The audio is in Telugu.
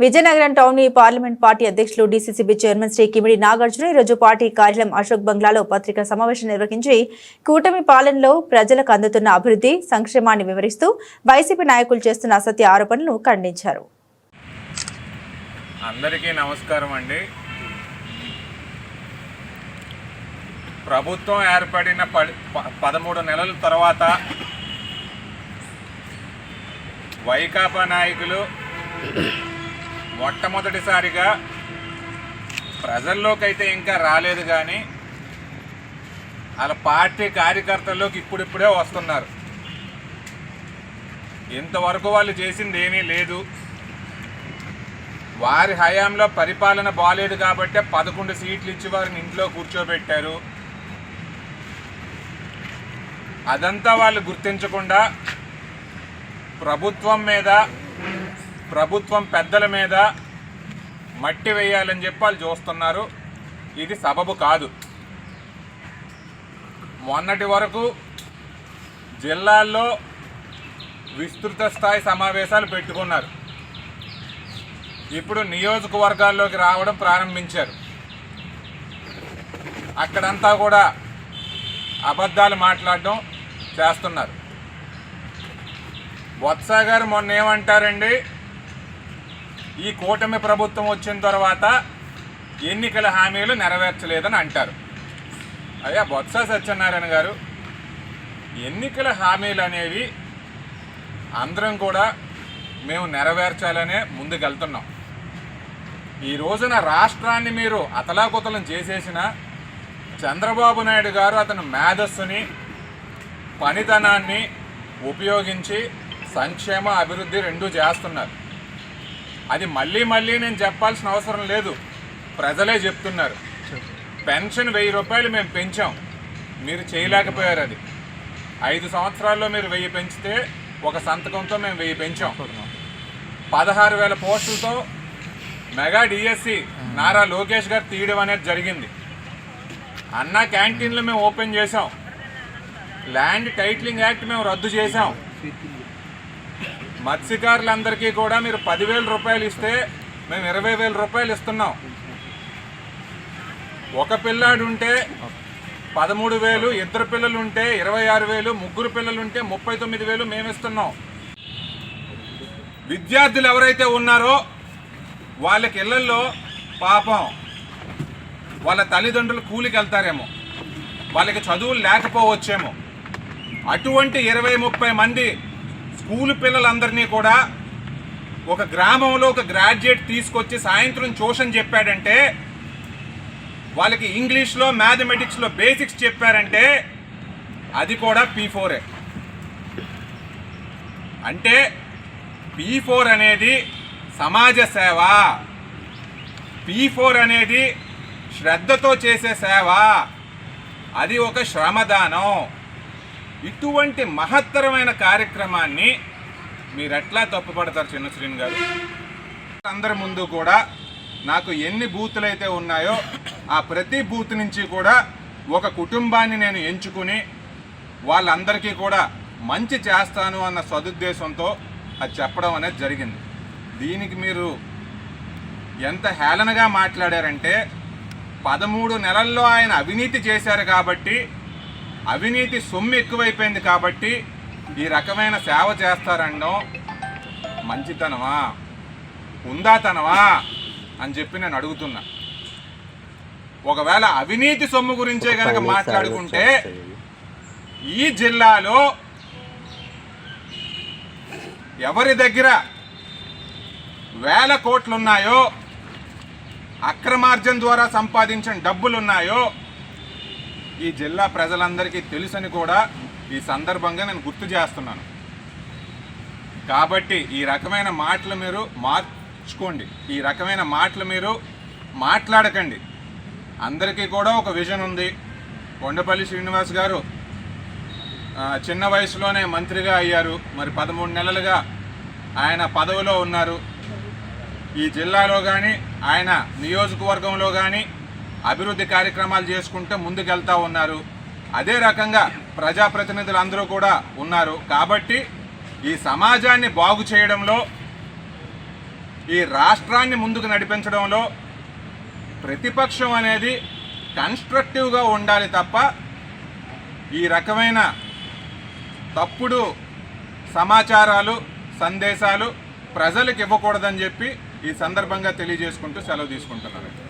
విజయనగరం టౌన్ ఈ పార్లమెంట్ పార్టీ అధ్యక్షులు డీసీసీబీ చైర్మన్ శ్రీ కిమిడి నాగార్జున ఈరోజు పార్టీ కార్యాలయం అశోక్ బంగ్లాలో పత్రికా సమావేశం నిర్వహించి కూటమి పాలనలో ప్రజలకు అందుతున్న అభివృద్ధి సంక్షేమాన్ని వివరిస్తూ వైసీపీ నాయకులు చేస్తున్న అసత్య ఆరోపణలను ఖండించారు. అందరికీ నమస్కారం అండి. ప్రభుత్వం ఏర్పడిన ప- పదమూడు నెలల తర్వాత వైకాపా నాయకులు మొట్టమొదటిసారిగా ప్రజల్లోకి అయితే ఇంకా రాలేదు కానీ వాళ్ళ పార్టీ కార్యకర్తల్లోకి ఇప్పుడిప్పుడే వస్తున్నారు. ఇంతవరకు వాళ్ళు చేసింది ఏమీ లేదు. వారి హయాంలో పరిపాలన బాలేదు కాబట్టి పదకొండు సీట్లు ఇచ్చి వారిని ఇంట్లో కూర్చోబెట్టారు. అదంతా వాళ్ళు గుర్తించకుండా ప్రభుత్వం మీద ప్రభుత్వం పెద్దల మీద మట్టి వేయాలని చెప్పి వాళ్ళు చూస్తున్నారు. ఇది సబబు కాదు. మొన్నటి వరకు జిల్లాల్లో విస్తృత స్థాయి సమావేశాలు పెట్టుకున్నారు. ఇప్పుడు నియోజకవర్గాల్లోకి రావడం ప్రారంభించారు. అక్కడంతా కూడా అబద్ధాలు మాట్లాడడం చేస్తున్నారు. బొత్స గారు మొన్న ఏమంటారండి ఈ కూటమి ప్రభుత్వం వచ్చిన తర్వాత ఎన్నికల హామీలు నెరవేర్చలేదని అంటారు. అయ్యా బొత్స సత్యనారాయణ గారు ఎన్నికల హామీలు అనేవి అందరం కూడా మేము నెరవేర్చాలనే ముందుకెళ్తున్నాం. ఈ రోజున రాష్ట్రాన్ని మీరు అతలాకుతలం చేసేసిన చంద్రబాబు నాయుడు గారు అతని మేధస్సుని పనితనాన్ని ఉపయోగించి సంక్షేమ అభివృద్ధి రెండూ చేస్తున్నారు. అది మళ్ళీ మళ్ళీ నేను చెప్పాల్సిన అవసరం లేదు. ప్రజలే చెప్తున్నారు. పెన్షన్ వెయ్యి రూపాయలు మేము పెంచాం. మీరు చేయలేకపోయారు అది. ఐదు సంవత్సరాల్లో మీరు వెయ్యి పెంచితే ఒక సంతకంతో మేము వెయ్యి పెంచాం. పదహారు వేల పోస్టులతో మెగా డిఎస్సి నారా లోకేష్ గారు తీయడం అనేది జరిగింది. అన్న క్యాంటీన్లు మేము ఓపెన్ చేసాం ల్యాండ్ టైటిలింగ్ యాక్ట్ మేము రద్దు చేసాం మత్స్యకారులందరికీ కూడా మీరు పదివేల రూపాయలు ఇస్తే మేము ఇరవై వేల రూపాయలు ఇస్తున్నాం. ఒక పిల్లాడు ఉంటే పదమూడు వేలు ఇద్దరు పిల్లలు ఉంటే ఇరవై ఆరు వేలు ముగ్గురు పిల్లలు ఉంటే ముప్పై తొమ్మిది వేలు మేము ఇస్తున్నాం. విద్యార్థులు ఎవరైతే ఉన్నారో వాళ్ళకి ఇళ్ళలో పాపం వాళ్ళ తల్లిదండ్రులు కూలికి వెళ్తారేమో. వాళ్ళకి చదువులు లేకపోవచ్చేమో. అటువంటి ఇరవై ముప్పై మంది స్కూల్ పిల్లలందరినీ కూడా ఒక గ్రామంలో ఒక గ్రాడ్యుయేట్ తీసుకొచ్చి సాయంత్రం ట్యూషన్ చెప్పాడంటే వాళ్ళకి ఇంగ్లీష్లో మ్యాథమెటిక్స్లో బేసిక్స్ చెప్పారంటే అది కూడా పీ ఫోరే. అంటే పీ ఫోర్ అనేది సమాజ సేవ. పీ ఫోర్ అనేది శ్రద్ధతో చేసే సేవ. అది ఒక శ్రమదానం. ఇటువంటి మహత్తరమైన కార్యక్రమాన్ని మీరు ఎట్లా తప్పుపడతారు చిన్న శ్రీని గారు? అందరి ముందు కూడా నాకు ఎన్ని బూతులు అయితే ఉన్నాయో ఆ ప్రతి బూత్ నుంచి కూడా ఒక కుటుంబాన్ని నేను ఎంచుకుని వాళ్ళందరికీ కూడా మంచి చేస్తాను అన్న సదుద్దేశంతో అది చెప్పడం అనేది జరిగింది. దీనికి మీరు ఎంత హేళనగా మాట్లాడారంటే పదమూడు నెలల్లో ఆయన అవినీతి చేశారు కాబట్టి అవినీతి సొమ్ము ఎక్కువైపోయింది కాబట్టి ఈ రకమైన సేవ చేస్తారనడం మంచితనమా? ఉందాతనమా? అని చెప్పి నేను అడుగుతున్నా. ఒకవేళ అవినీతి సొమ్ము గురించే కనుక మాట్లాడుకుంటే ఈ జిల్లాలో ఎవరి దగ్గర వేల కోట్లున్నాయో అక్రమార్జన ద్వారా సంపాదించిన డబ్బులున్నాయో ఈ జిల్లా ప్రజలందరికీ తెలుసని కూడా ఈ సందర్భంగా నేను గుర్తు చేస్తున్నాను. కాబట్టి ఈ రకమైన మాటలు మీరు మార్చుకోండి. ఈ రకమైన మాటలు మీరు మాట్లాడకండి. అందరికీ కూడా ఒక విజన్ ఉంది. కొండపల్లి శ్రీనివాస్ గారు చిన్న వయసులోనే మంత్రిగా అయ్యారు. మరి పదమూడు నెలలుగా ఆయన పదవిలో ఉన్నారు. ఈ జిల్లాలో కానీ ఆయన నియోజకవర్గంలో కానీ అభివృద్ధి కార్యక్రమాలు చేసుకుంటూ ముందుకెళ్తా ఉన్నారు. అదే రకంగా ప్రజాప్రతినిధులు అందరూ కూడా ఉన్నారు. కాబట్టి ఈ సమాజాన్ని బాగు చేయడంలో ఈ రాష్ట్రాన్ని ముందుకు నడిపించడంలో ప్రతిపక్షం అనేది కన్స్ట్రక్టివ్గా ఉండాలి తప్ప ఈ రకమైన తప్పుడు సమాచారాలు సందేశాలు ప్రజలకు ఇవ్వకూడదని చెప్పి ఈ సందర్భంగా తెలియజేసుకుంటూ సెలవు తీసుకుంటున్నాను